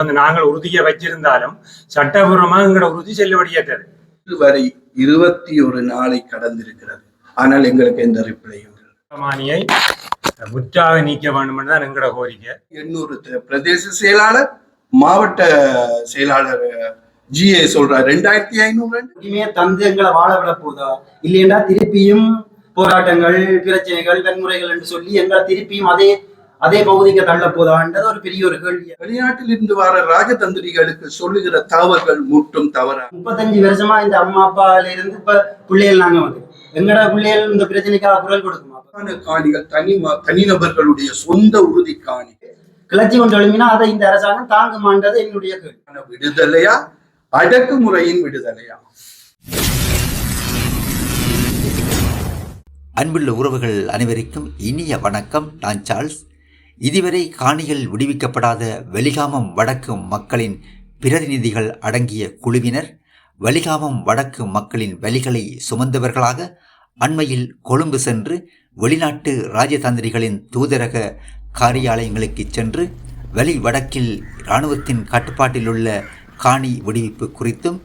வந்து நாங்கள் உறுதியை வச்சிருந்தாலும் சட்டபூர்வமாக எங்களோட உறுதி செல்லுபடியற்றது. இதுவரை இருபத்தி ஒரு நாளை கடந்திருக்கிறது. ஆனால் எங்களுக்கு எந்த ரிப்ளையும். மானியை முற்றாக நீக்க வேண்டும் தான் எங்களோட கோரிக்கை. எண்ணூறு பிரதேச செயலாளர் மாவட்ட செயலாளர் ஜிஏ சொல்றார் ரெண்டாயிரத்தி ஐநூறு இனிமே தந்து எங்களை வாழ விட போதா? இல்லையென்றா திருப்பியும் போராட்டங்கள் பிரச்சனைகள் வன்முறைகள் என்று சொல்லி எங்களை திருப்பியும் அதே அதே பகுதிக்கு தள்ள போதான்றது ஒரு பெரிய ஒரு கேள்வி வெளிநாட்டில் இருந்து வர ராஜதந்திரிகளுக்கு சொல்லுகிற தகவல்கள் முற்றும் தவறா? முப்பத்தஞ்சு வருஷமா இந்த அம்மா அப்பால இருந்து இப்ப பிள்ளைகள் நாங்க வந்து. எங்கட பிள்ளைகள் இந்த பிரச்சனைக்காக குரல் கொடுக்குமா? காண காணிகள் தனி தனிநபர்களுடைய சொந்த உறுதி காணி. கிளர்ச்சி கொண்டு எழுப்பினா அதை இந்த அரசாங்கம் தாங்குமான்றது என்னுடைய கேள்வி. விடுதலையா? அடக்குமுறையின் விடுதலையா? அன்புள்ள உறவுகள் அனைவருக்கும் இனிய வணக்கம். நான் சார்ல்ஸ். இதுவரை காணிகள் விடுவிக்கப்படாத வெளிகாமம் வடக்கு மக்களின் பிரதிநிதிகள் அடங்கிய குழுவினர் வலிகாமம் வடக்கு மக்களின் வலிகளை சுமந்தவர்களாக அண்மையில் கொழும்பு சென்று வெளிநாட்டு ராஜதந்திரிகளின் தூதரக காரியாலயங்களுக்கு சென்று வெளி வடக்கில் இராணுவத்தின் கட்டுப்பாட்டிலுள்ள காணி விடுவிப்பு குறித்தும்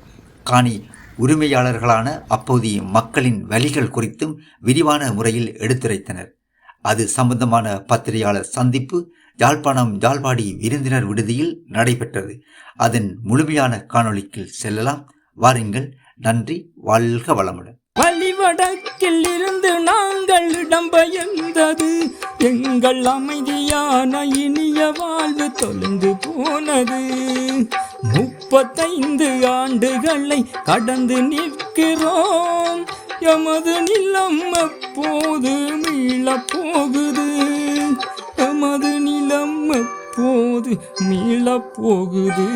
காணி உரிமையாளர்களான அப்போதைய மக்களின் வலிகள் குறித்தும் விரிவான முறையில் எடுத்துரைத்தனர். அது சம்பந்தமான பத்திரிகையாளர் சந்திப்பு யாழ்ப்பாணம் ஜால்வாடி விருந்தினர் விடுதியில் நடைபெற்றது. அதன் முழுமையான காணொளிக்கு செல்லலாம். வாருங்கள் நன்றி வாழ்க வளமுடன். வழிவடக்கில் இருந்து நாங்கள் இடம்பெயர்ந்தது எங்கள் அமைதியான இனிய வாழ்வு தொலைந்து போனது. முப்பத்தைந்து ஆண்டுகளை கடந்து நிற்கிறோம். எமது நிலம் எப்போது மீளப் போகுது எமது நிலம் எப்போது மீளப் போகுது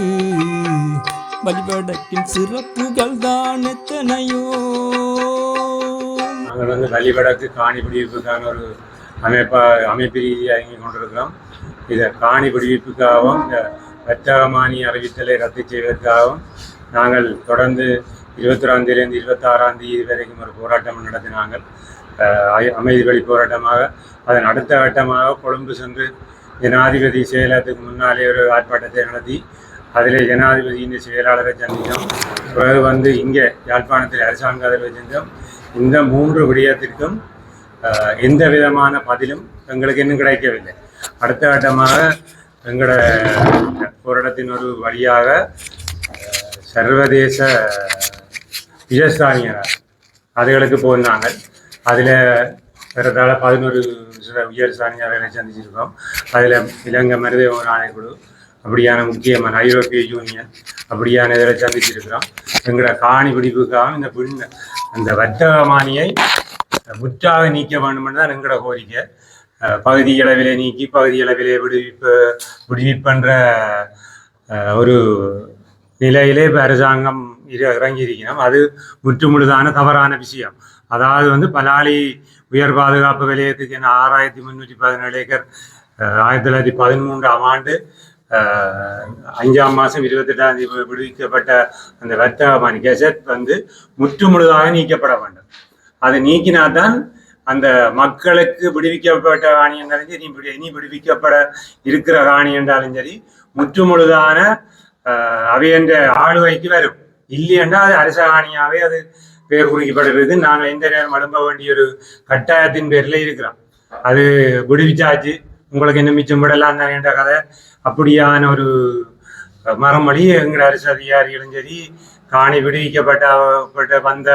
வழிபடக்கின் சிறப்புகள் தான் எத்தனையோ. நாங்கள் வந்து வழிவடக்கு காணி பிடிப்புக்கான ஒரு அமைப்பா அமைப்பு ரீதியாக இயங்கி கொண்டிருக்கிறோம். இதை காணி பிடிப்புக்காகவும் இந்த வர்த்தகமானி அறிவித்தலை ரத்து செய்வதற்காகவும் நாங்கள் தொடர்ந்து இருபத்தொராம் தேதியிலிருந்து இருபத்தாறாம் தேதி வரைக்கும் ஒரு போராட்டம் நடத்தினாங்கள் அமைதி வழி போராட்டமாக அதன் அடுத்த கட்டமாக கொழும்பு சென்று ஜனாதிபதி செயலகத்துக்கு முன்னாலே ஒரு ஆர்ப்பாட்டத்தை நடத்தி அதில் ஜனாதிபதியின் செயலாளரை சந்தித்தோம். பிறகு வந்து இங்கே யாழ்ப்பாணத்தில் அரசாங்க அதில் செஞ்சோம் இந்த மூன்று விடயத்திற்கும் எந்த விதமான பதிலும் எங்களுக்கு இன்னும் கிடைக்கவில்லை. அடுத்த கட்டமாக எங்களோட போராட்டத்தின் ஒரு வழியாக சர்வதேச விஜயஸ்தானியர் அதுகளுக்கு போயிருந்தாங்க. அதில் ஏறத்தாழ பதினோரு சில உயர் சாணியாளர்களை சந்திச்சிருக்கோம். அதில் இலங்கை மருத ஆணைக்குழு அப்படியான முக்கியமான ஐரோப்பிய யூனியன் அப்படியான இதில் சந்திச்சிருக்கிறோம். எங்களோட காணி பிடிப்புக்காக இந்த பின் அந்த வர்த்தகமானியை முற்றாக நீக்க வேண்டுமென்று தான் எங்களோட கோரிக்கை. பகுதி அளவிலே நீக்கி பகுதி அளவிலே விடுவிப்பு விடுவிப்புன்ற ஒரு நிலையிலே இப்போ அரசாங்கம் இறங்கியிருக்கிறோம் அது முற்றுமுழுதான தவறான விஷயம். அதாவது வந்து பலாலி உயர் பாதுகாப்பு விலையத்துக்கு என்ன ஆறாயிரத்தி முந்நூற்றி பதினேழு ஏக்கர் அஹ், ஆயிரத்தி தொள்ளாயிரத்தி பதிமூன்றாம் ஆண்டு அஞ்சாம் மாதம் இருபத்தெட்டாம் தேதி விடுவிக்கப்பட்ட அந்த வர்த்தகமான கெசட் வந்து முற்றுமுழுதாக நீக்கப்பட வேண்டும். அதை நீக்கினாதான் அந்த மக்களுக்கு விடுவிக்கப்பட்ட காணி என்றாலும் சரி இனி இனி விடுவிக்கப்பட இருக்கிற காணி என்றாலும் சரி முற்றுமுழுதான அஹ், அவையென்ற ஆளுகைக்கு வரும். இல்லையென்றால் அது அரச காணியாவே அது பேர் குறிக்கப்படுகிறது. நாங்கள் எந்த நேரம் அனுப்ப வேண்டிய ஒரு கட்டாயத்தின் பேரில் இருக்கிறோம். அது விடுவிச்சாச்சு. உங்களுக்கு என்ன மிச்சம் விடலாம் தான் என்ற கதை. அப்படியான ஒரு மரமொழி எங்கள் அரசு அதிகாரிகளும் சரி காணி விடுவிக்கப்பட்ட வந்த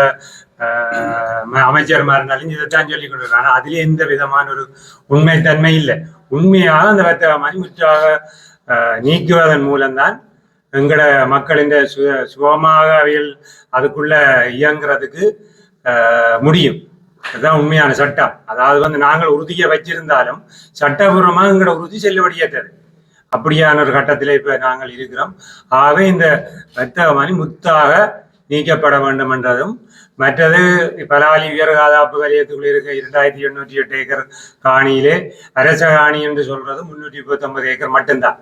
அமைச்சர் மாறினாலும் இருந்தாலும் இதைத்தான் சொல்லி கொண்டிருக்காங்க ஆனால் எந்த விதமான ஒரு உண்மைத்தன்மை இல்லை. உண்மையாக அந்த வர்த்தகமானி முற்றாக அஹ், நீக்குவதன் மூலம்தான் எங்களோட மக்களின் சு சுகமாக அவையில் அதுக்குள்ள இயங்குறதுக்கு முடியும். அதுதான் உண்மையான சட்டம். அதாவது வந்து நாங்கள் உறுதியை வச்சிருந்தாலும் சட்டபூர்வமாக எங்களோட உறுதி செல்லுபடியேற்றது அப்படியான ஒரு கட்டத்தில் இப்போ நாங்கள் இருக்கிறோம். ஆகவே இந்த வர்த்தகமணி முத்தாக நீக்கப்பட வேண்டும் என்றதும் மற்றது பலாலி உயர் காதாப்பு வலயத்துக்குள் இருக்க இரண்டாயிரத்தி எண்ணூற்றி எட்டு ஏக்கர் காணியிலே அரச காணி என்று சொல்றது முன்னூற்றி முப்பத்தொன்பது ஏக்கர் மட்டும்தான்.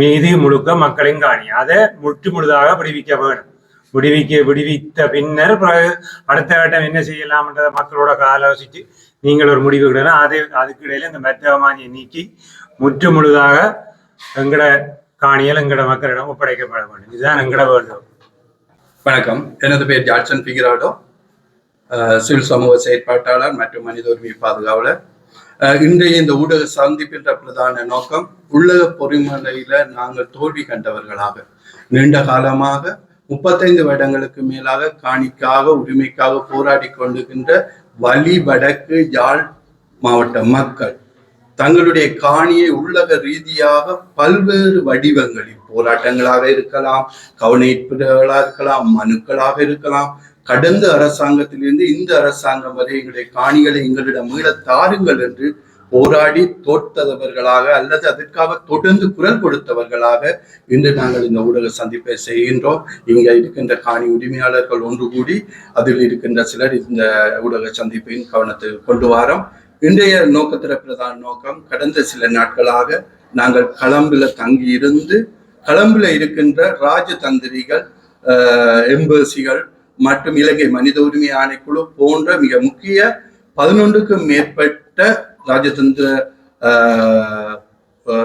மீதி முழுக்க மக்களின் காணி. அதை முற்று முழுதாக விடுவிக்க வேணும் விடுவிக்க விடுவித்த பின்னர் பிறகு அடுத்த கட்டம் என்ன செய்யலாம்ன்றத மக்களோட ஆலோசித்து நீங்கள் ஒரு முடிவு விடணும் அதே அதுக்கு இடையில இந்த மருத்துவமானியை நீக்கி முற்று முழுதாக எங்கட காணிகள் எங்கட மக்களிடம் ஒப்படைக்கப்பட வேண்டும். இதுதான் எங்கட வேண்டும் வணக்கம். எனது பேர் ஜாட்சன் பிகிராடோ. சிவில் சமூக செயற்பாட்டாளர் மற்றும் மனித உரிமை பாதுகாவலர். இன்றைய இந்த ஊடக சந்திப்பின்ற பிரதான நோக்கம் உள்ளக பொறிமுறையில நாங்கள் தோல்வி கண்டவர்களாக நீண்ட காலமாக முப்பத்தைந்து வருடங்களுக்கு மேலாக காணிக்காக உரிமைக்காக போராடி கொண்டிருக்கின்ற வலி வடக்கு யாழ் மாவட்ட மக்கள் தங்களுடைய காணியை உள்ளக ரீதியாக பல்வேறு வடிவங்களில் போராட்டங்களாக இருக்கலாம் கவனிப்புகளாக இருக்கலாம் மனுக்களாக இருக்கலாம் கடந்த அரசாங்கத்திலிருந்து இந்த அரசாங்கம் வரை எங்களுடைய காணிகளை எங்களிடம் மீள தாருங்கள் என்று போராடி தோற்றவர்களாக அல்லது அதற்காக தொடர்ந்து குரல் கொடுத்தவர்களாக இன்று நாங்கள் இந்த ஊடக சந்திப்பை செய்கின்றோம். இங்கே இருக்கின்ற காணி உரிமையாளர்கள் ஒன்று கூடி அதில் இருக்கின்ற சிலர் இந்த ஊடக சந்திப்பின் கவனத்தை கொண்டு வாரோம். இன்றைய நோக்கத்திற பிரதான நோக்கம் கடந்த சில நாட்களாக நாங்கள் களம்பில் தங்கி இருந்து களம்பில இருக்கின்ற ராஜதந்திரிகள் எம்பசிகள் மற்றும் இலங்கை மனித உரிமை ஆணைக்குழு போன்ற மிக முக்கிய பதினொன்றுக்கும் மேற்பட்ட ராஜதந்திர ஆஹ்,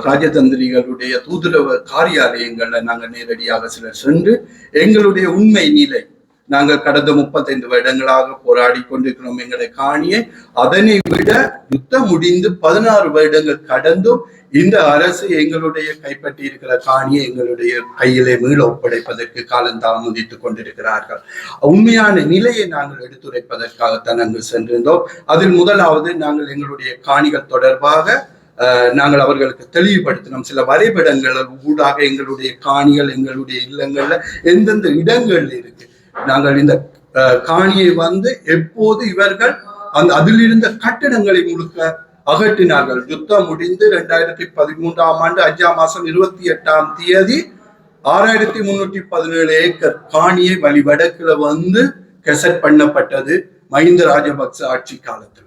ராஜதந்திரிகளுடைய தூதரவ காரியாலயங்கள்ல நாங்கள் நேரடியாக சிலர் சென்று எங்களுடைய உண்மை நிலை நாங்கள் கடந்த முப்பத்தைந்து வருடங்களாக போராடி கொண்டிருக்கிறோம் எங்களை காணியை. அதனை விட யுத்தம் முடிந்து பதினாறு வருடங்கள் கடந்தும் இந்த அரசு எங்களுடைய கைப்பற்றி இருக்கிற காணியை எங்களுடைய கையிலே மீள ஒப்படைப்பதற்கு காலம் தாமதித்துக் கொண்டிருக்கிறார்கள். உண்மையான நிலையை நாங்கள் எடுத்துரைப்பதற்காகத்தான் அங்கு சென்றிருந்தோம். அதில் முதலாவது நாங்கள் எங்களுடைய காணிகள் தொடர்பாக அஹ், நாங்கள் அவர்களுக்கு தெளிவுபடுத்தினோம். சில வரைபடங்கள் ஊடாக எங்களுடைய காணிகள் எங்களுடைய இல்லங்கள்ல எந்தெந்த இடங்கள்ல இருக்கு. நாங்கள் இந்த காணியை வந்து எப்போது இவர்கள் அந்த அதில் இருந்த கட்டிடங்களை முழுக்க அகற்றினார்கள். யுத்தம் முடிந்து இரண்டாயிரத்தி பதிமூன்றாம் ஆண்டு அஞ்சாம் மாசம் இருபத்தி எட்டாம் தேதி ஆறாயிரத்தி முன்னூற்றி பதினேழு ஏக்கர் காணியை வழி வடக்குல வந்து கெசட் பண்ணப்பட்டது மஹிந்த ராஜபக்ச ஆட்சி காலத்துல.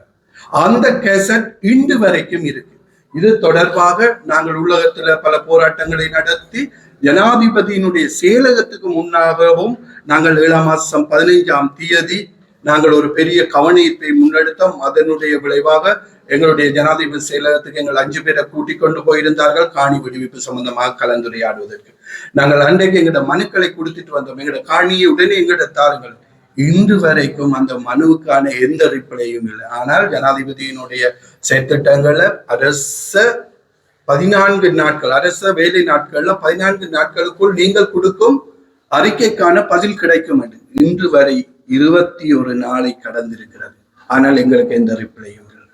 அந்த கெசட் இன்று வரைக்கும் இருக்கு. இது தொடர்பாக நாங்கள் உலகத்துல பல போராட்டங்களை நடத்தி ஜனாதிபதியினுடைய செயலகத்துக்கு முன்னாகவும் நாங்கள் ஏழாம் மாசம் பதினைஞ்சாம் தேதி நாங்கள் ஒரு பெரிய கவனீர்ப்பை முன்னெடுத்தோம். அதனுடைய விளைவாக எங்களுடைய ஜனாதிபதி செயலகத்துக்கு எங்கள் அஞ்சு பேரை கூட்டிக் கொண்டு போயிருந்தார்கள். காணி விடுவிப்பு சம்பந்தமாக கலந்துரையாடுவதற்கு. நாங்கள் அன்றைக்கு எங்களோட மனுக்களை கொடுத்துட்டு வந்தோம். எங்களோட காணியை உடனே எங்கிட்ட தாருங்கள். இன்று வரைக்கும் அந்த மனுவுக்கான எந்த ரிப்ளையும் இல்லை. ஆனால் ஜனாதிபதியினுடைய செயற்திட்டங்களை அரச பதினான்கு நாட்கள் அரச வேலை நாட்கள்ல பதினான்கு நாட்களுக்குள் நீங்கள் கொடுக்கும் அறிக்கைக்கான பதில் கிடைக்கும் என்று. இன்று வரை இருபத்தி ஒரு நாளை கடந்திருக்கிறது. ஆனால் எங்களுக்கு எந்த ரிப்ளையும் இல்லை.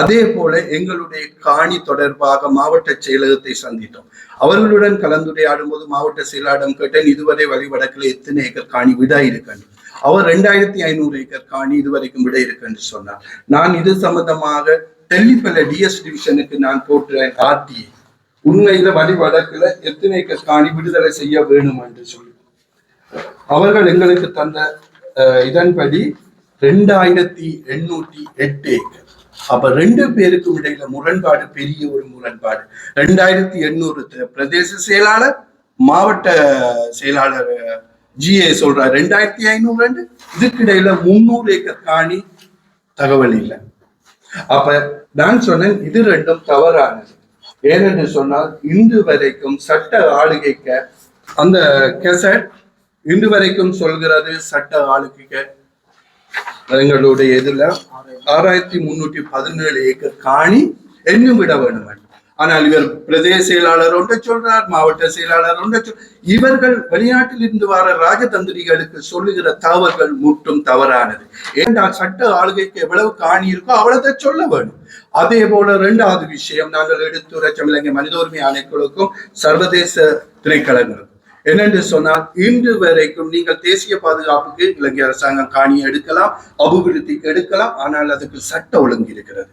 அதே போல எங்களுடைய காணி தொடர்பாக மாவட்ட செயலகத்தை சந்தித்தோம். அவர்களுடன் கலந்துரையாடும் போது மாவட்ட செயலாளரிடம் கேட்டேன் இதுவரை வழிவடக்கில் எத்தனை ஏக்கர் காணி விடா இருக்கணும் அவர் ரெண்டாயிரத்தி ஐநூறு ஏக்கர் காணி இதுவரைக்கும் விட இருக்கு என்று சொன்னார். நான் இது சம்பந்தமாக தெல்லிப்பல்ல டிஎஸ் டிவிஷனுக்கு நான் போட்ட ஆர்டிஐ உண்மையில வழி வழக்குல எத்தனை ஏக்கர் காணி விடுதலை செய்ய வேணும் என்று சொல்லி. அவர்கள் எங்களுக்கு தந்த இதன்படி ரெண்டாயிரத்தி எண்ணூத்தி எட்டு ஏக்கர். அப்ப ரெண்டு பேருக்கும் இடையில முரண்பாடு பெரிய ஒரு முரண்பாடு. ரெண்டாயிரத்தி எண்ணூறு த- பிரதேச செயலாளர் மாவட்ட செயலாளர் ஜிஏ சொல்றார் ரெண்டாயிரத்தி ஐநூறு ரெண்டு. இதுக்கிடையில முன்னூறு ஏக்கர் காணி தகவல் இல்லை. அப்ப நான் சொன்னேன் இது ரெண்டும் தவறானது. ஏனென்று சொன்னால் இன்று வரைக்கும் சட்ட ஆளுகைக்க அந்த கெசட் இன்று வரைக்கும் சொல்கிறது சட்ட ஆளுகைக்க. எங்களுடைய இதுல ஆறாயிரத்தி முன்னூற்றி பதினேழு ஏக்கர் காணி என்னும் விட வேண்டும் ஆனால் இவர் பிரதேச செயலாளர் ஒன்றை சொல்றார் மாவட்ட செயலாளர் ஒன்றை சொல். இவர்கள் வெளிநாட்டில் இருந்து வர ராஜதந்திரிகளுக்கு சொல்லுகிற தகவல்கள் முற்றும் தவறானது. ஏனென்றால் சட்ட ஆளுகைக்கு எவ்வளவு காணி இருக்கோ அவ்வளவுதான் சொல்ல வேணும். அதே போல இரண்டாவது விஷயம் நாங்கள் எடுத்துரைச்சோம் இலங்கை மனித உரிமை ஆணைக்குழுக்கும் சர்வதேச திரைக்கழகங்களுக்கும் என்னென்று சொன்னால் இன்று வரைக்கும் நீங்கள் தேசிய பாதுகாப்புக்கு இலங்கை அரசாங்கம் காணி எடுக்கலாம் அபிவிருத்திக்கு எடுக்கலாம் ஆனால் அதுக்கு சட்ட ஒழுங்கு இருக்கிறது.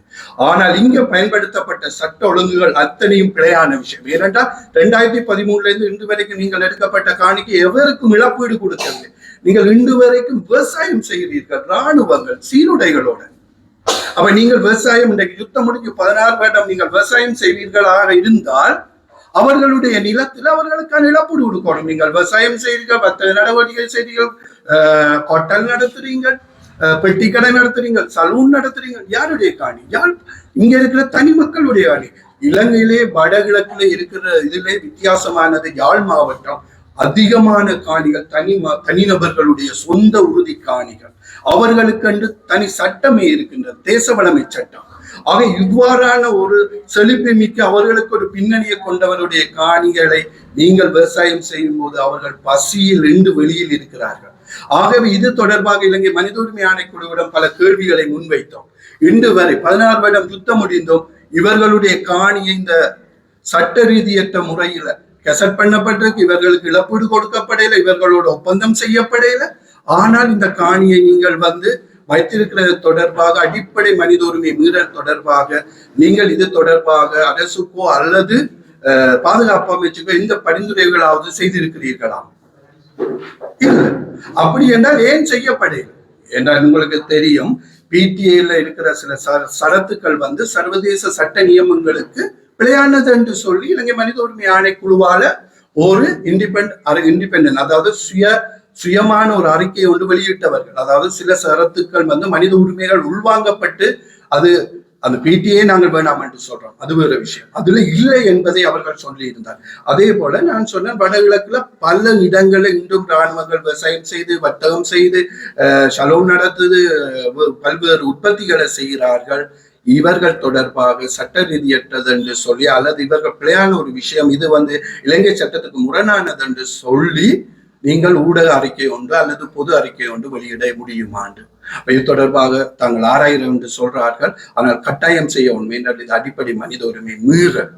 ஆனால் இங்க பயன்படுத்தப்பட்ட சட்ட ஒழுங்குகள் அத்தனையும் பிழையான விஷயம். ஏனென்றால் ரெண்டாயிரத்தி பதிமூணுல இருந்து இன்று வரைக்கும் நீங்கள் எடுக்கப்பட்ட காணிக்கு எவருக்கும் இழப்பீடு கொடுக்கவில்லை. நீங்கள் இன்று வரைக்கும் விவசாயம் செய்கிறீர்கள் ராணுவங்கள் சீருடைகளோட. அப்ப நீங்கள் விவசாயம் இன்றைக்கு யுத்தம் முடிஞ்சு பதினாறு வருடம் நீங்கள் விவசாயம் செய்வீர்களாக இருந்தால் அவர்களுடைய நிலத்தில் அவர்களுக்கான இழப்பீடு கொடுக்கணும். நீங்கள் விவசாயம் செய்கிறீர்கள் வர்த்தக நடவடிக்கை செய்கிறீர்கள் ஆஹ், ஹோட்டல் நடத்துறீங்க பெட்டி கடை நடத்துறீங்க சலூன் நடத்துறீங்க யாருடைய காணி? யார்? இங்க இருக்கிற தனி மக்களுடைய காணி. இலங்கையிலே வடகிழக்குல இருக்கிற இதிலே வித்தியாசமானது யாழ் மாவட்டம். அதிகமான காணிகள் தனி ம- தனிநபர்களுடைய சொந்த உறுதி காணிகள். அவர்களுக்கென்று தனி சட்டமே இருக்கின்றது தேச வளமை சட்டம். ஆக இவ்வாறான ஒரு செழிப்பு மிக்க அவர்களுக்கு ஒரு பின்னணியை கொண்டவருடைய காணிகளை நீங்கள் விவசாயம் செய்யும் போது அவர்கள் பசியில் இன்று வெளியில் இருக்கிறார்கள். ஆகவே இது தொடர்பாக இலங்கை மனித உரிமை ஆணைக்குழுவிடம் பல கேள்விகளை முன்வைத்தோம். இன்று வரை பதினாறு வருடம் யுத்தம் முடிந்தோம். இவர்களுடைய காணியை இந்த சட்ட ரீதியற்ற முறையில கெசட் பண்ணப்பட்டிருக்கு. இவர்களுக்கு இழப்பீடு கொடுக்கப்படையில இவர்களோட ஒப்பந்தம் செய்யப்படையில ஆனால் இந்த காணியை நீங்கள் வந்து வைத்திருக்கிறது தொடர்பாக அடிப்படை மனித உரிமை மீறல் தொடர்பாக நீங்கள் இது தொடர்பாக அரசுக்கோ அல்லது பாதுகாப்பு அமைச்சுக்கோ இந்த பரிந்துரைகளாவது செய்திருக்கிறீர்களா அப்படி என்றால் ஏன் செய்யப்படவில்லை என்றால் உங்களுக்கு தெரியும் பிடிஏல இருக்கிற சில ச- சரத்துக்கள் வந்து சர்வதேச சட்ட நியமங்களுக்கு பிழையானது என்று சொல்லி இலங்கை மனித உரிமை ஆணைக்குழுவால ஒரு இண்டிபெண்ட் இண்டிபெண்டன் அதாவது சுய சுயமான ஒரு அறிக்கையை ஒன்று வெளியிட்டவர்கள். அதாவது சில சரத்துக்கள் வந்து மனித உரிமைகள் உள்வாங்கப்பட்டு அது அந்த பிடிஏ நாங்கள் வேணாம் என்று சொல்றோம். அது வேற விஷயம். அதுல இல்லை என்பதை அவர்கள் சொல்லி இருந்தார் அதே போல நான் சொன்னேன் வடகிழக்குல பல இடங்களில் இன்றும் இராணுவங்கள் விவசாயம் செய்து வர்த்தகம் செய்து அஹ், நடத்துது பல்வேறு உற்பத்திகளை செய்கிறார்கள். இவர்கள் தொடர்பாக சட்ட ரீதியற்றது என்று சொல்லி அல்லது இவர்கள் பிழையான ஒரு விஷயம் இது வந்து இலங்கை சட்டத்துக்கு முரணானது என்று சொல்லி நீங்கள் ஊடக அறிக்கை ஒன்று அல்லது பொது அறிக்கை ஒன்று வெளியிட முடியுமாண்டு. என்று இது தொடர்பாக தாங்கள் ஆராயிரம் என்று சொல்றார்கள். ஆனால் கட்டாயம் செய்ய உண்மை என்றால் இது அடிப்படை மனித உரிமை மீறல்.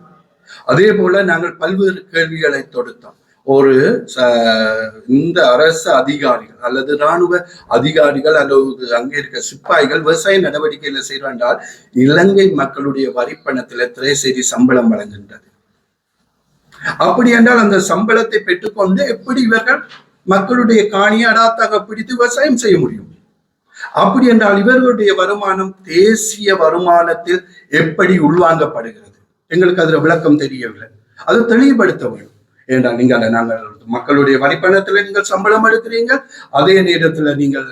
அதே போல நாங்கள் பல்வேறு கேள்விகளை தொடுத்தோம். ஒரு ச- இந்த அரசு அதிகாரிகள் அல்லது இராணுவ அதிகாரிகள் அல்லது அங்கே இருக்க சிப்பாய்கள் விவசாய நடவடிக்கையில செய்கிறால் இலங்கை மக்களுடைய வரிப்பணத்துல திரைசேரி சம்பளம் வழங்குகின்றது. அப்படி என்றால் அந்த சம்பளத்தை பெற்றுக்கொண்டு எப்படி இவர்கள் மக்களுடைய காணியை அடாத்தாக பிடித்து விவசாயம் செய்ய முடியும்? அப்படி என்றால் இவர்களுடைய வருமானம் தேசிய வருமானத்தில் எப்படி உள்வாங்கப்படுகிறது? எங்களுக்கு அதுல விளக்கம் தெரியவில்லை. அது தெளிவுபடுத்த வேண்டும் ஏன்றால் நீங்கள் அதை நாங்கள் மக்களுடைய வரிப்பணத்துல நீங்கள் சம்பளம் எடுக்கிறீங்க அதே நேரத்துல நீங்கள்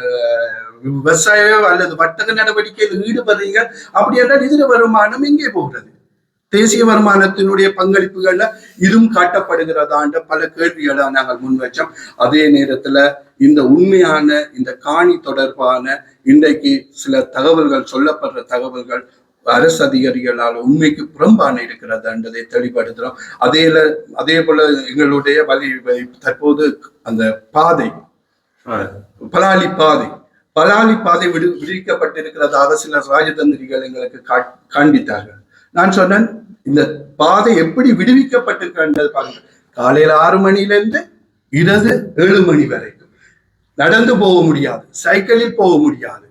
விவசாய அல்லது வர்த்தக நடவடிக்கையில் ஈடுபடுறீங்க. அப்படி என்றால் இதுல வருமானம் எங்கே போகிறது? தேசிய வருமானத்தினுடைய பங்களிப்புகள்ல இதுவும் காட்டப்படுகிறதான்ற பல கேள்விகளை நாங்கள் முன்வச்சோம். அதே நேரத்துல இந்த உண்மையான இந்த காணி தொடர்பான இன்றைக்கு சில தகவல்கள் சொல்லப்படுற தகவல்கள் அரசு அதிகாரிகளால் உண்மைக்கு புறம்பான இருக்கிறது என்றதை தெளிவுபடுத்துறோம் அதே அதே போல எங்களுடைய வழி தற்போது அந்த பாதை பலாலி பாதை பலாலி பாதை விடு விடுவிக்கப்பட்டிருக்கிறதாக சில ராஜதந்திரிகள் எங்களுக்கு காண்பித்தார்கள். நான் சொன்னேன் இந்த பாதை எப்படி விடுவிக்கப்பட்டிருக்கின்றது பாருங்க. காலையில ஆறு மணில இருந்து இரவு ஏழு மணி வரைக்கும். நடந்து போக முடியாது சைக்கிளில் போக முடியாது.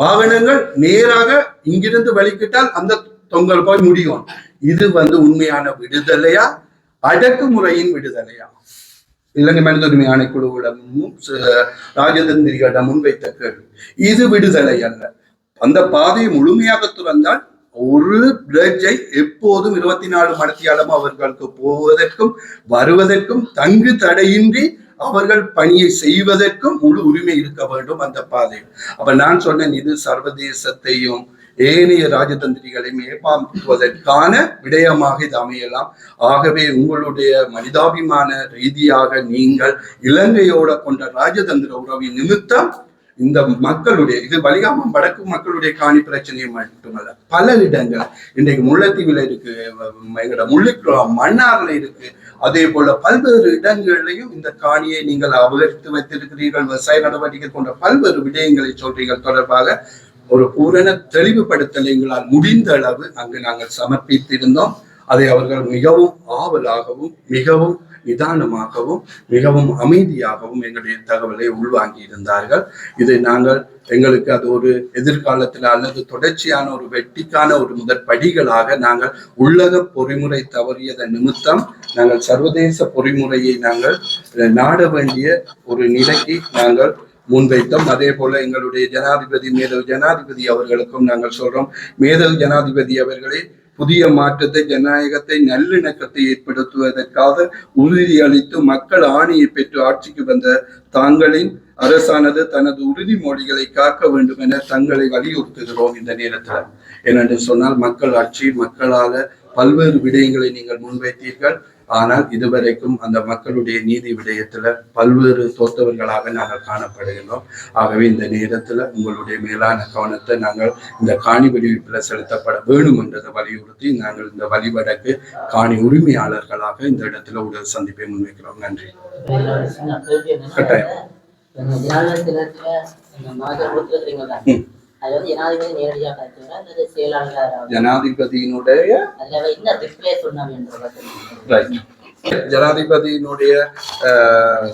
வாகனங்கள் நேராக இங்கிருந்து வலிக்கிட்டால் அந்த தொங்கல் போய் முடியும். இது வந்து உண்மையான விடுதலையா? அடக்குமுறையின் விடுதலையா? இலங்கை மனித உரிமை ஆணைக்குழுவிடமும் ராஜதந்திரிகளிடம் முன்வைத்த கேள்வி. இது விடுதலை அல்ல. அந்த பாதையை முழுமையாக துறந்தால் ஒரு பிரஜை எப்போதும் இருபத்தி நாலு மடத்தியாலும் அவர்களுக்கு போவதற்கும் வருவதற்கும் தங்கு தடையின்றி அவர்கள் பணியை செய்வதற்கும் முழு உரிமை இருக்க வேண்டும் அந்த பாதை அப்ப நான் சொன்னேன் இது சர்வதேசத்தையும் ஏனைய ராஜதந்திரிகளையும் ஏமாற்றுவதற்கான விடயமாக இது அமையலாம். ஆகவே உங்களுடைய மனிதாபிமான ரீதியாக நீங்கள் இலங்கையோட கொண்ட ராஜதந்திர உறவின் நிமித்தம் இந்த மக்களுடைய இது வலிகாமம் வடக்கு மக்களுடைய காணி பிரச்சனையை மட்டுமல்ல பல இடங்கள். இன்றைக்கு முல்லைத்தீவில் இருக்கு எங்களோட முள்ளிக்குளம் மன்னார்ல இருக்கு. அதே போல பல்வேறு இடங்களிலையும் இந்த காணியை நீங்கள் அபகரித்து வைத்திருக்கிறீர்கள் விவசாய நடவடிக்கை போன்ற பல்வேறு விடயங்களை சொல்றீர்கள். தொடர்பாக ஒரு பூரண தெளிவுபடுத்தல் எங்களால் முடிந்த அளவு அங்கு நாங்கள் சமர்ப்பித்திருந்தோம். அதை அவர்கள் மிகவும் ஆவலாகவும் மிகவும் நிதானமாகவும் மிகவும் அமைதியாகவும் எங்களுடைய தகவலை உள்வாங்கி இருந்தார்கள் இதை நாங்கள் எங்களுக்கு அது ஒரு எதிர்காலத்தில் அல்லது தொடர்ச்சியான ஒரு வெற்றிக்கான ஒரு முதற் படிகளாக நாங்கள் உள்ளக பொறிமுறை தவறியதன் நிமித்தம் நாங்கள் சர்வதேச பொறிமுறையை நாங்கள் நாட வேண்டிய ஒரு நிலைக்கு நாங்கள் முன்வைத்தோம். அதே போல எங்களுடைய ஜனாதிபதி மேதவ் ஜனாதிபதி அவர்களுக்கும் நாங்கள் சொல்றோம். மேதவ் ஜனாதிபதி அவர்களே புதிய மாற்றத்தை ஜனநாயகத்தை நல்லிணக்கத்தை ஏற்படுத்துவதற்காக உறுதியளித்து மக்கள் ஆணையை பெற்று ஆட்சிக்கு வந்த தாங்களின் அரசானது தனது உறுதிமொழிகளை காக்க வேண்டும் என தங்களை வலியுறுத்துகிறோம் இந்த நேரத்தில். ஏனென்று சொன்னால் மக்கள் ஆட்சி மக்களால பல்வேறு விடயங்களை நீங்கள் முன்வைத்தீர்கள். ஆனால் இதுவரைக்கும் அந்த மக்களுடைய நீதி விடயத்துல பல்வேறு தோத்தவர்களாக நாங்கள் காணப்படுகின்றோம். ஆகவே இந்த நேரத்துல உங்களுடைய மேலான கவனத்தை நாங்கள் இந்த காணி விடுவிப்பில் செலுத்தப்பட வேணும் என்றதை வலியுறுத்தி நாங்கள் இந்த வழிவடக்கு காணி உரிமையாளர்களாக இந்த இடத்துல உடல் சந்திப்பை முன்வைக்கிறோம். நன்றி. கட்டாயம். அது வந்து ஜனாதிபதி நேரடியாக கருத்துங்களா அல்லது செயலாளர்? ஜனாதிபதியினுடைய அதுல என்ன ரிப்ளை சொன்னதுன்ற Right. ஜனாதிபதியினுடைய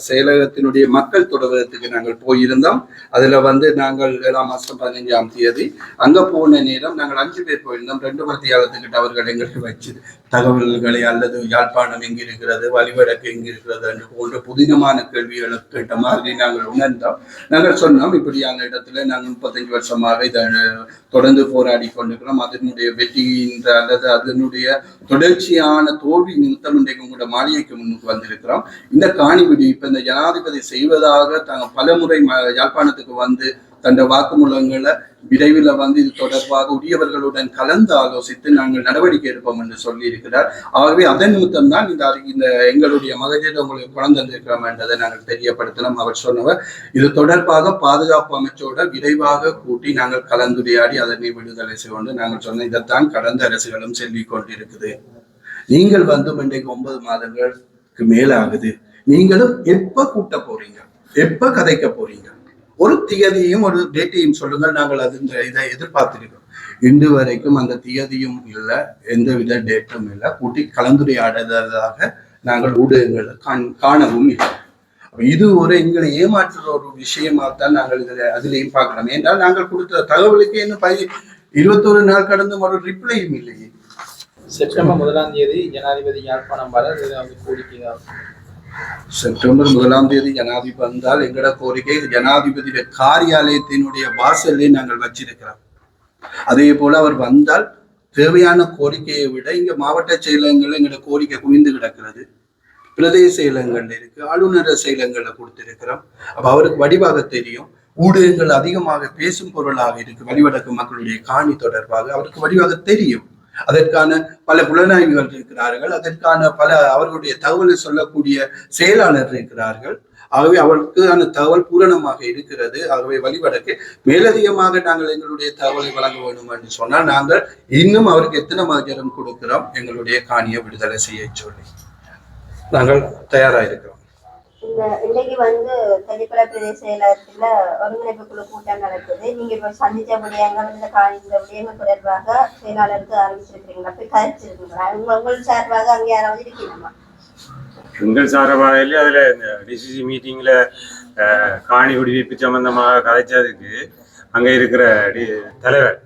செயலகத்தினுடைய மக்கள் தொடர்பகத்துக்கு நாங்கள் போயிருந்தோம். அதுல வந்து நாங்கள் ஏழாம் மாசம் பதினைஞ்சாம் தேதி அங்க போன நேரம் நாங்கள் அஞ்சு பேர் போயிருந்தோம். ரெண்டு மத்தியாலத்துக்கிட்ட அவர்கள் எங்களுக்கு வச்சு தகவல்களை அல்லது யாழ்ப்பாணம் எங்க இருக்கிறது வழிவடக்கு எங்க இருக்கிறது என்று போன்ற புதினமான கேள்விகளை கேட்ட மாதிரி நாங்கள் உணர்ந்தோம். நாங்கள் சொன்னோம் இப்படியான இடத்துல நாங்கள் முப்பத்தஞ்சு வருஷமாக இதை தொடர்ந்து போராடி கொண்டிருக்கிறோம். அதனுடைய வெற்றின்ற அல்லது அதனுடைய தொடர்ச்சியான தோல்வி நிமித்தம் இன்றைக்கு உங்களோட மாளிகைக்கு முன்னுக்கு வந்திருக்கிறோம். இந்த காணி இப்ப இந்த ஜனாதிபதி செய்வதாக தாங்க பலமுறை யாழ்ப்பாணத்துக்கு வந்து தந்த வாக்குமூலங்களை விரைவில் வந்து இது தொடர்பாக உரியவர்களுடன் கலந்து ஆலோசித்து நாங்கள் நடவடிக்கை எடுப்போம் என்று சொல்லி இருக்கிறார் ஆகவே அதன் நிமித்தம் தான் இந்த இந்த எங்களுடைய மகஜர் உங்களுக்கு குழந்திருக்கிறோம் என்றதை நாங்கள் தெரியப்படுத்தலாம் அவர் சொன்னவர் இது தொடர்பாக பாதுகாப்பு அமைச்சோட விரைவாக கூட்டி நாங்கள் கலந்துரையாடி அதனை விடுதலை செய்வோம் நாங்கள் சொன்ன இதைத்தான் கடந்த அரசுகளும் சொல்லிக் கொண்டிருக்குது. நீங்கள் வந்து இன்றைக்கு ஒன்பது மாதங்களுக்கு மேல ஆகுது. நீங்களும் எப்ப கூட்ட போறீங்க? எப்ப கதைக்க போறீங்க? ஒரு தியதியும் ஒரு டேட்டையும் சொல்லுங்கள். நாங்கள் அது இந்த இதை எதிர்பார்த்திருக்கோம். இன்று வரைக்கும் அந்த தியதியும் இல்லை எந்தவித டேட்டும் இல்லை. கூட்டி கலந்துரையாடுறதாக நாங்கள் ஊடகங்களை காண்- காணவும் இல்லை. இது ஒரு எங்களை ஏமாற்றுற ஒரு விஷயமா தான் நாங்கள் இதில் அதிலையும் பார்க்கலாம் என்றால் நாங்கள் கொடுத்த தகவலுக்கு இன்னும் பதி இருபத்தொரு நாள் கடந்தும் ஒரு ரிப்ளையும் இல்லையே. செப்டம்பர் முதலாம் தேதி ஜனாதிபதி யாழ்ப்பாணம் வர இதை வந்து கோரிக்கை செப்டம்பர் முதலாம் தேதி ஜனாதிபதி வந்தால் எங்கட கோரிக்கை? ஜனாதிபதியுடைய காரியாலயத்தினுடைய வாசல்லே நாங்கள் வச்சிருக்கிறோம். அதே போல அவர் வந்தால் தேவையான கோரிக்கையை விட இங்க மாவட்ட செயலகங்கள்ல எங்களோட கோரிக்கை குவிந்து கிடக்கிறது. பிரதேச செயலகங்கள்ல இருக்கு ஆளுநர் செயலகங்கள்ல கொடுத்திருக்கிறோம். அப்ப அவருக்கு வடிவாக தெரியும். ஊடகங்கள் அதிகமாக பேசும் பொருளாக இருக்கு வழிவடக்கு மக்களுடைய காணி தொடர்பாக அவருக்கு வடிவாக தெரியும். அதற்கான பல புலனாய்வுகள் இருக்கிறார்கள். அதற்கான பல அவர்களுடைய தகவலை சொல்லக்கூடிய செயலாளர் இருக்கிறார்கள். ஆகவே அவருக்கான தகவல் பூரணமாக இருக்கிறது. ஆகவே வழிவடக்கு மேலதிகமாக நாங்கள் எங்களுடைய தகவலை வழங்க வேண்டும் என்று சொன்னால் நாங்கள் இன்னும் அவருக்கு எத்தனை மகஜரம் கொடுக்கிறோம்? எங்களுடைய காணியை விடுதலை செய்ய சொல்லி. நாங்கள் தயாராக இருக்கிறோம். இன்னைக்கு வந்து தெளிப்பல பிரதேச செயலகத்துல ஒருங்கிணைப்பு குழு கூட்டம் நடக்குது. நீங்க இப்ப சந்திச்ச விடயங்கள் இந்த காணி விடயங்கள் தொடர்பாக செயலாளருக்கு அறிவிச்சிருக்கிறீங்களா? போய் கதைச்சிருக்கீங்களா உங்க உங்கள் சார்பாக அங்க யாராவது இருக்கீங்களா? எங்கள் சாரபாயில் அதில் இந்த டிசிசி மீட்டிங்கில் காணி விடுவிப்பு சம்பந்தமாக கதைச்சதுக்கு அங்கே இருக்கிற டி தலைவர்.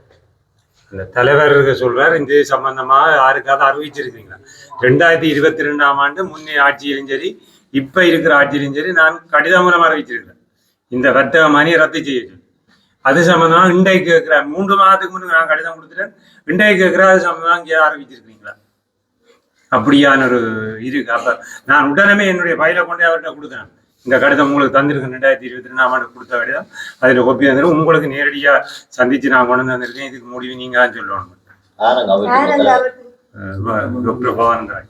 அந்த தலைவர் சொல்றார். இந்த சம்பந்தமாக யாருக்காவது அறிவிச்சிருக்கீங்களா ரெண்டாயிரத்தி இருபத்தி ரெண்டாம் ஆண்டு முன்னே ஆட்சியிலும் சரி இப்போ இருக்கிற ஆட்சியிலும் சரி நான் கடிதம் மூலம் அறிவிச்சிருக்கிறேன். இந்த வர்த்தக மணியை ரத்து செய்ய அது சம்பந்தமாக இன்றைக்கு கேட்குற மூன்று மாதத்துக்கு முன்னே நான் கடிதம் கொடுத்துட்டேன். இன்றைக்கு கேட்குற அது சம்பந்தமாக இங்கே அறிவிச்சிருக்கீங்களா அப்படியான ஒரு இருக்கு அப்ப நான் உடனே என்னுடைய ஃபைலை கொண்டு அவர்கிட்ட கொடுத்தேன் இந்த கடிதம் உங்களுக்கு தந்திருக்கேன் ரெண்டாயிரத்தி இருபத்தி ரெண்டாம் ஆண்டு கொடுத்த கடிதம். அதில் கொப்பி வந்துடும் உங்களுக்கு நேரடியா சந்திச்சு நான் கொண்டு வந்திருக்கேன் இதுக்கு முடிவு நீங்க தான் சொல்லணும் டாக்டர் பவானந்தராய்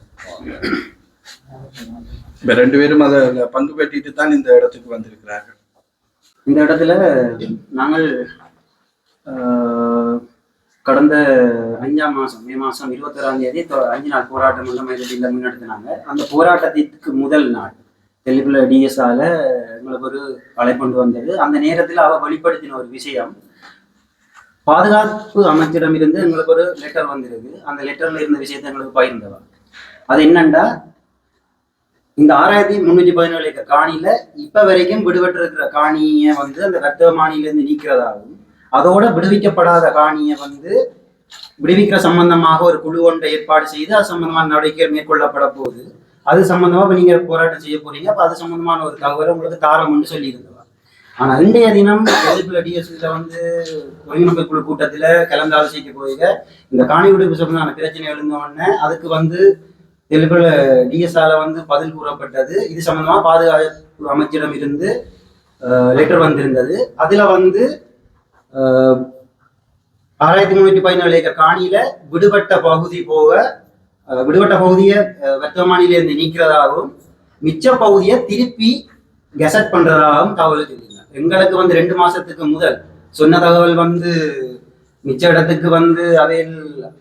இப்ப ரெண்டு பேரும் அதில் பங்கு பெற்றிட்டு தான் இந்த இடத்துக்கு வந்திருக்கிறார்கள். இந்த இடத்துல நாங்கள் ஆஹ், கடந்த அஞ்சாம் மாதம் மே மாதம் இருபத்தொராம் தேதி அஞ்சு நாள் போராட்டம் வந்து மயிலடியில் முன்னெடுத்தினாங்க. அந்த போராட்டத்திற்கு முதல் நாள் தெலுங்குல டிஎஸ்ஆல எங்களுக்கு ஒரு அழைப்பொண்டு வந்தது. அந்த நேரத்தில் அவ வெளிப்படுத்தின ஒரு விஷயம் பாதுகாப்பு அமைச்சரிடமிருந்து எங்களுக்கு ஒரு லெட்டர் வந்திருக்கு அந்த லெட்டர்ல இருந்த விஷயத்தை எங்களுக்கு பகிர்ந்தவா அது என்னண்டா? இந்த ஆறாயிரத்தி முன்னூத்தி பதினேழு ஏக்கர் காணியில இப்ப வரைக்கும் விடுபட்டிருக்கிற காணியை வந்து அந்த ரத்த மானியிலிருந்து நீக்கிறதாகவும் அதோட விடுவிக்கப்படாத காணியை வந்து விடுவிக்கிற சம்பந்தமாக ஒரு குழு ஒன்றை ஏற்பாடு செய்து அது சம்பந்தமான நடவடிக்கைகள் மேற்கொள்ளப்பட போகுது. அது சம்பந்தமா இப்ப நீங்க போராட்டம் செய்ய போறீங்க. அப்ப அது சம்பந்தமான ஒரு தகவலை உங்களுக்கு தாரம்னு சொல்லி இருந்தவா ஆனா இன்றைய தினம் எதிர்ப்புல டிஎஸ்சில வந்து ஒருங்கிணைப்பு குழு கூட்டத்துல கலந்து ஆலோசிக்க போயிருக்க இந்த காணி விடுப்பு சம்பந்தமான பிரச்சனை எழுந்த உடனே அதுக்கு வந்து தெளிவுல டிஎஸ்ஆல வந்து பதில் கூறப்பட்டது. இது சம்பந்தமா பாதுகாப்பு அமைச்சிடம் இருந்து லெட்டர் வந்திருந்தது. அதுல வந்து ஆறாயிரத்தி முன்னூத்தி பதினேழு ஏக்கர் காணியில விடுபட்ட பகுதி போக விடுபட்ட பகுதியை அஹ், வர்த்தமானிலிருந்து நீக்கிறதாகவும் மிச்ச பகுதியை திருப்பி கெசட் பண்றதாகவும் தகவல் சொல்லியிருந்தாங்க. எங்களுக்கு வந்து ரெண்டு மாசத்துக்கு முதல் சொன்ன தகவல் வந்து மிச்ச இடத்துக்கு வந்து அவையில்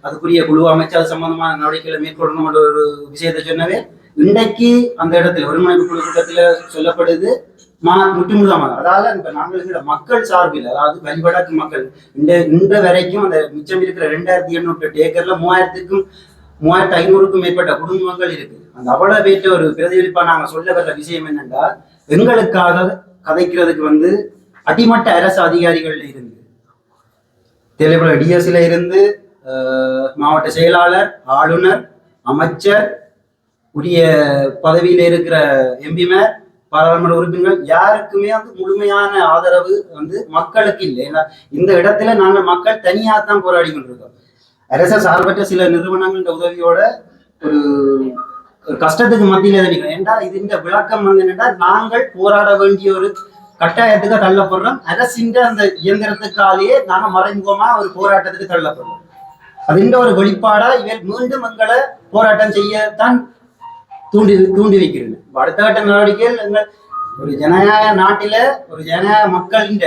அதுக்குரிய குழு அமைச்சு அது சம்பந்தமான நடவடிக்கைகளை மேற்கொள்ளணும் என்ற ஒரு விஷயத்தை சொன்னவே இன்றைக்கு அந்த இடத்துல ஒருங்கிணைப்பு குழு கூட்டத்தில் சொல்லப்படுது மா முற்றுமுழுதாக அதாவது இப்ப நாங்கள் மக்கள் சார்பில் அதாவது வழிபடாக்கு மக்கள் இந்த இந்த வரைக்கும் அந்த மிச்சம் இருக்கிற ரெண்டாயிரத்தி எண்ணூற்றி எட்டு ஏக்கர்ல மூவாயிரத்துக்கும் மூவாயிரத்து ஐநூறுக்கும் மேற்பட்ட குடும்பங்கள் இருக்கு. அந்த அவ்வளவு பேற்ற ஒரு பிரதிபலிப்பா நாங்க சொல்ல வர்ற விஷயம் என்னென்றால் எங்களுக்காக கதைக்கிறதுக்கு வந்து அடிமட்ட அரசு அதிகாரிகள் இருந்து இதே போல டிஎஸ்சியில் இருந்து மாவட்ட செயலாளர் ஆளுநர் அமைச்சர் உரிய பதவியில் இருக்கிற எம்பிமார் பாராளுமன்ற உறுப்பினர்கள் யாருக்குமே வந்து முழுமையான ஆதரவு வந்து மக்களுக்கு இல்லை. ஏன்னா இந்த இடத்துல நாங்கள் மக்கள் தனியாக தான் போராடி கொண்டிருக்கோம். அரச சார்பற்ற சில நிறுவனங்கள உதவியோட ஒரு கஷ்டத்துக்கு மத்தியில் நினைக்கிறோம் ஏன்டா இது இந்த விளக்கம் வந்து என்னென்னா நாங்கள் போராட வேண்டிய ஒரு கட்டாயத்துக்கு தள்ளப்படுறோம். அரசின் அந்த இயந்திரத்துக்காலேயே நாங்க மறைமுகமா ஒரு போராட்டத்துக்கு தள்ளப்படுறோம். அப்படின்ற ஒரு வெளிப்பாடா இவர் மீண்டும் எங்களை போராட்டம் செய்யத்தான் தூண்டி தூண்டி வைக்கிறது. அடுத்த கட்ட நடவடிக்கைகள் எங்கள் ஒரு ஜனநாயக நாட்டில ஒரு ஜனநாயக மக்களின்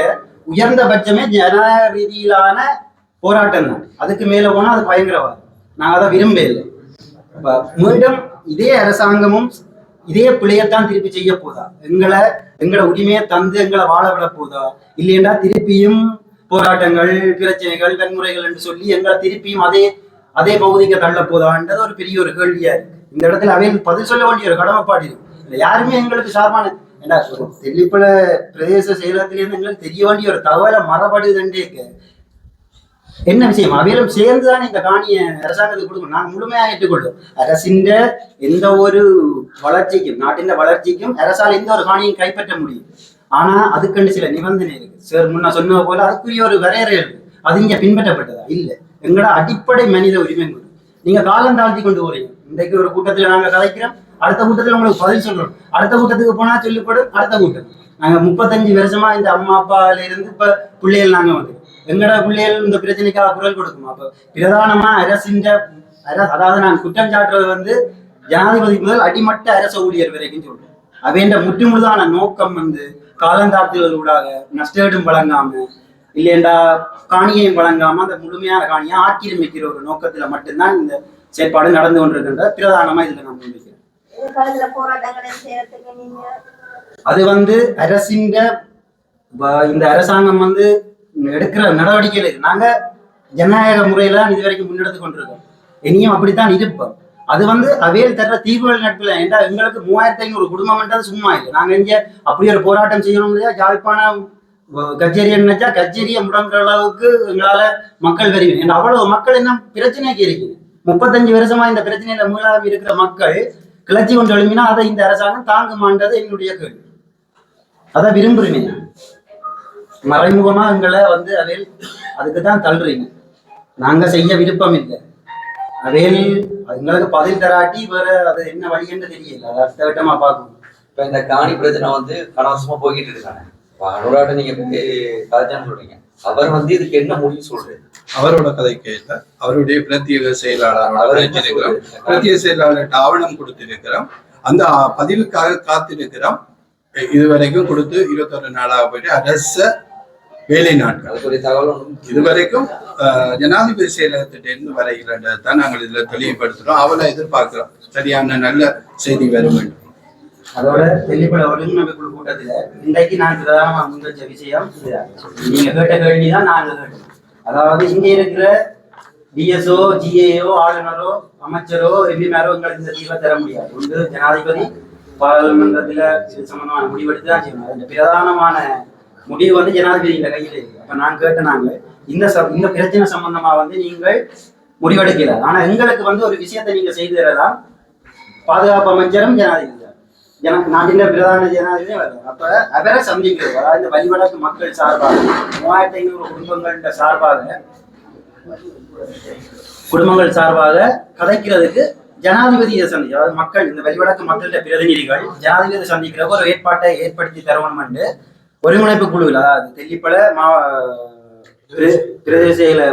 உயர்ந்தபட்சமே ஜனநாயக ரீதியிலான போராட்டம் தான். அதுக்கு மேல போனா அது பயங்கரவாதம். நான் அதை விரும்ப இல்லை. மீண்டும் இதே அரசாங்கமும் இதே பிள்ளையத்தான் திருப்பி செய்ய போதா? எங்களை எங்களை உரிமையை தந்து எங்களை வாழ விட போதா? இல்லையென்றா திருப்பியும் போராட்டங்கள் பிரச்சனைகள் வன்முறைகள் என்று சொல்லி எங்களை திருப்பியும் அதே அதே பகுதிக்கு தள்ள போதான்றது ஒரு பெரிய ஒரு கேள்வியா இருக்கு. இந்த இடத்துல அவையில் பதில் சொல்ல வேண்டிய ஒரு கடமைப்பாடு இருக்கு. யாருமே எங்களுக்கு சார்பான என்ன ஒரு தெல்லிப்பல பிரதேச செயலகத்திலேருந்து எங்களுக்கு தெரிய வேண்டிய ஒரு தகவலை மரபடுதுன்றே என்ன விஷயம்? அவையிலும் சேர்ந்துதான் இந்த காணியை அரசாங்கத்துக்கு கொடுக்கணும்? நான் முழுமையாக ஏற்றுக்கொள்ளும். அரசின் எந்த ஒரு வளர்ச்சிக்கும் நாட்டின் வளர்ச்சிக்கும் அரசால் எந்த ஒரு காணியும் கைப்பற்ற முடியும். ஆனா அதுக்கண்டு சில நிபந்தனை இருக்கு. சார் முன்ன சொன்னது போல அதுக்குரிய ஒரு வரையறை இருக்கு. அது இங்க பின்பற்றப்பட்டதா? இல்ல. எங்களோட அடிப்படை மனித உரிமை முறை நீங்க காலம் தாழ்த்தி கொண்டு போறீங்க. இன்றைக்கு ஒரு கூட்டத்துல நாங்க கதைக்கிறோம். அடுத்த கூட்டத்துல உங்களுக்கு பதில் சொல்றோம் அடுத்த கூட்டத்துக்கு போனா சொல்லப்படும் அடுத்த கூட்டம். நாங்க முப்பத்தஞ்சு வருஷமா இந்த அம்மா அப்பால இருந்து இப்ப பிள்ளைகள் நாங்க வந்து எங்கட பிள்ளைகள் இந்த பிரச்சனைக்காக குரல் கொடுக்கும்? அப்ப பிரதானமா அரசின் அரசு அதாவது நான் குற்றம் சாட்டுறது வந்து ஜனாதிபதி முதல் அடிமட்ட அரசு ஊழியர் வரைக்கும் சொல்றேன். அவைன்ற முற்றுமுழுதான நோக்கம் வந்து காலந்தாழ்த்துவதூடாக நஷ்டஈடும் வழங்காம இல்லையண்டா காணியையும் வழங்காம அந்த முழுமையான காணியை ஆக்கிரமிக்கிற ஒரு நோக்கத்துல மட்டும்தான் இந்த செயற்பாடு நடந்து கொண்டிருக்கின்ற பிரதானமா இதுல நான் முன்வைக்கிறேன். அது வந்து அரசின் இந்த அரசாங்கம் வந்து எடுக்கிற நடவடிக்கைகள் இது. நாங்க ஜனநாயக முறையில இது வரைக்கும் முன்னெடுத்து கொண்டிருக்கோம். இனியும் அப்படித்தான் இருப்போம். அது வந்து அவையில் தர்ற தீர்வுகள் நட்பில் ஏன்டா எங்களுக்கு மூவாயிரத்தி ஐநூறு குடும்பம்ன்றது சும்மா இல்லை. நாங்க இங்க அப்படி ஒரு போராட்டம் செய்யணும் இல்லையா? யாழ்ப்பாணம் வ- கச்சேரி நினைச்சா கச்சேரியை முடங்குற அளவுக்கு எங்களால மக்கள் வருவீங்க ஏன்னா அவ்வளவு மக்கள் என்ன பிரச்சனைக்கு இருக்குது. முப்பத்தஞ்சு வருஷமா இந்த பிரச்சனையில மீளாம இருக்கிற மக்கள் கிளர்ச்சி கொண்டு எழுப்பினா அதை இந்த அரசாங்கம் தாங்குமான்றது என்னுடைய கேள்வி. அதை விரும்புறீங்க நான். மறைமுகமா எங்களை வந்து அவையில் அதுக்கு தான் தள்ளுறீங்க. நாங்க செய்ய விருப்பம் இல்லை. அவையில் எங்களுக்கு பதில் தராட்டி வேற அது என்ன வழி என்று தெரியல. அதை அடுத்த கட்டமா பார்க்கணும். இப்ப இந்த காணி பிரச்சனை வந்து கனவசமா போய்கிட்டு இருக்காங்க. அனுராட்ட நீங்க கதைச்சான்னு சொல்றீங்க? அவர் வந்து இதுக்கு என்ன முடிவு சொல்றாரு அவரோட கதை கேட்ட அவருடைய பிரத்யேக சொல்றாரு? பிரத்யேக செயலாளர்கிட்ட ஆவணம் கொடுத்திருக்கிறோம். அந்த பதிலுக்காக காத்திருக்கிறோம். இதுவரைக்கும் கொடுத்து இருபத்தொரு நாளாக போயிட்டு அரச வேலை நாட்கள். இதுவரைக்கும் ஜனாதிபதி செயலகத்திட்ட இருந்து வரைகிறத தான் நாங்கள் இதுல தெளிவுபடுத்துறோம். அவளை எதிர்பார்க்கிறோம். சரியான நல்ல செய்தி வர வேண்டும் அதோட தெளிப்பட ஒழுங்கமைப்பு கூட்டத்துல. இன்றைக்கு நான் பிரதானமா முன்வச்ச விஷயம். நீங்க கேட்ட கேள்விதான் நாங்க கேட்டோம் அதாவது இங்க இருக்கிற டிஎஸ்ஓ ஜிஏஓ ஆளுநரோ அமைச்சரோ எம்பிமாரோ எங்களுக்கு இந்த தீர்வை தர முடியாது. ஒன்று ஜனாதிபதி பாராளுமன்றத்துல இது சம்பந்தமான முடிவெடுத்து தான் செய்யணும் பிரதானமான முடிவு வந்து ஜனாதிபதியில கையில் இருக்கு. அப்ப நான் கேட்ட நாங்க இந்த இந்த பிரச்சனை சம்பந்தமா வந்து நீங்கள் முடிவெடுக்கிறார் ஆனா எங்களுக்கு வந்து ஒரு விஷயத்தை நீங்க செய்து பாதுகாப்பு அமைச்சரும் ஜனாதிபதி. தான். ஜன பிரதான ஜனாதிபதி அவர் அப்ப அவரை சந்திக்கிறது அதாவது இந்த வழிவடக்கு மக்கள் சார்பாக மூவாயிரத்தி ஐநூறு குடும்பங்கள் சார்பாக குடும்பங்கள் சார்பாக கதைக்கிறதுக்கு ஜனாதிபதியை சந்தி அதாவது மக்கள் இந்த வழிவடக்கு மக்களிட பிரதிநிதிகள் ஜனாதிபதி சந்திக்கிற ஒரு ஏற்பாட்டை ஏற்படுத்தி தரணும் என்று ஒருங்கிணைப்பு குழுவில் அதாவது தெல்லிப்பல மா பிர-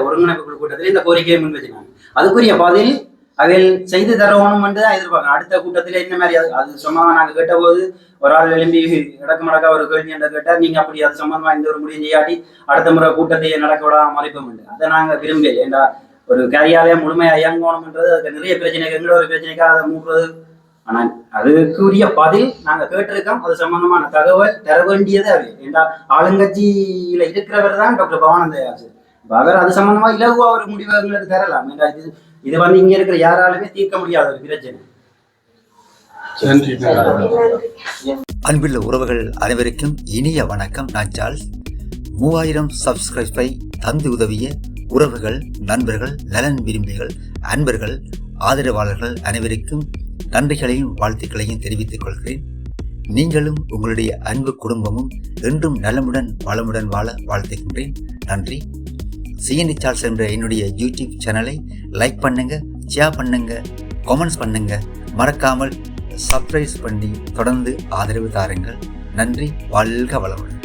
ஒருங்கிணைப்பு குழு கூட்டத்தில் இந்த கோரிக்கையை முன்வச்சினாங்க அதுக்குரிய பதில் அவையில் செய்து தரணும் என்று தான் எதிர்பார்க்கணும் அடுத்த கூட்டத்தில் என்ன மாதிரி அது அது சும்மா நாங்கள் கேட்டபோது ஒரு ஆள் எழும்பி இடக்கு மடக்கா ஒரு கேள்வி என்று கேட்டால் நீங்க அப்படி அது சம்பந்தமா இந்த ஒரு முடிவு செய்யாட்டி அடுத்த முறை கூட்டத்தை நடக்க விடாம மறைப்போம் அதை நாங்க விரும்பல ஏண்டா ஒரு காரியாலயம் முழுமையாக இயங்கணும்ன்றது அதுக்கு நிறைய பிரச்சனைகள் எங்களோட ஒரு பிரச்சனைக்காக அதை மூடுறது ஆனால் அதுக்குரிய பதில் நாங்க கேட்டிருக்கோம். அது சம்பந்தமான தகவல் தர வேண்டியது அது. ஏண்டா ஆளுங்கட்சியில இருக்கிறவர் தான் டாக்டர் பவானந்த ஆசிரியர் அவர் அது சம்பந்தமா இலகுவா ஒரு முடிவு எங்களுக்கு தரலாம். ஏண்டா இது இது வந்து இங்க இருக்கிற யாராலுமே தீர்க்க முடியாத ஒரு பிரச்சனை. அன்புள்ள உறவுகள் அனைவருக்கும் இனிய வணக்கம். நான் சார்ல்ஸ். மூவாயிரம் சப்ஸ்கிரைபை தந்து உதவிய உறவுகள் நண்பர்கள் நலன் விரும்பிகள் அன்பர்கள் ஆதரவாளர்கள் அனைவருக்கும் நன்றிகளையும் வாழ்த்துக்களையும் தெரிவித்துக் கொள்கிறேன். நீங்களும் உங்களுடைய அன்பு குடும்பமும் என்றும் நலமுடன் வளமுடன் வாழ வாழ்த்துகின்றேன். நன்றி. சிஎன்டி சார்ல்ஸ் என்ற என்னுடைய யூடியூப் சேனலை லைக் பண்ணுங்க ஷேர் பண்ணுங்க கமெண்ட்ஸ் பண்ணுங்க. மறக்காமல் சப்ஸ்கிரைப் பண்ணி தொடர்ந்து ஆதரவு தாருங்கள். நன்றி. வாழ்க வளமுடன்.